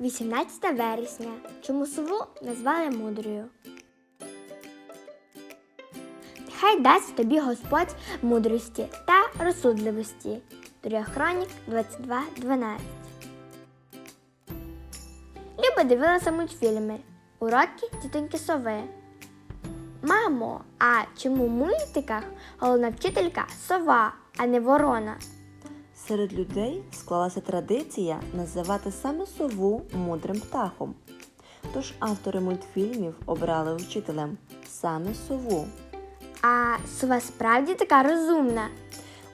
18 вересня. Чому сову назвали мудрою? Хай дасть тобі Господь мудрості та розсудливості. Туря Хронік 22.12 Люба дивилася мультфільми. Уроки тітоньки сови. Мамо, а чому в мультиках головна вчителька сова, а не ворона? Серед людей склалася традиція називати саме сову мудрим птахом. Тож автори мультфільмів обрали вчителем саме сову. А сова справді така розумна.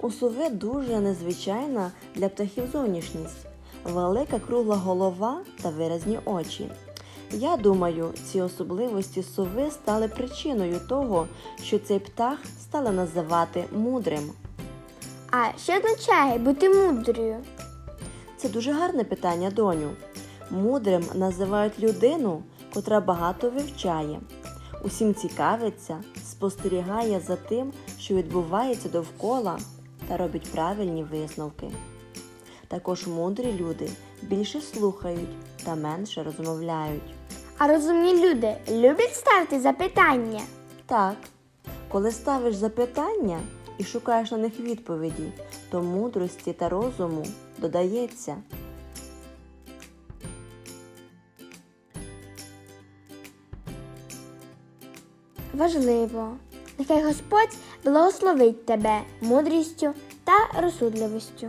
У сови дуже незвичайна для птахів зовнішність, велика кругла голова та виразні очі. Я думаю, ці особливості сови стали причиною того, що цей птах стали називати мудрим. А що означає бути мудрою? Це дуже гарне питання, доню. Мудрим називають людину, котра багато вивчає, усім цікавиться, спостерігає за тим, що відбувається довкола, та робить правильні висновки. Також мудрі люди більше слухають та менше розмовляють. А розумні люди люблять ставити запитання. Так, коли ставиш запитання і шукаєш на них відповіді, то мудрості та розуму додається. Важливо. Нехай Господь благословить тебе мудрістю та розсудливістю.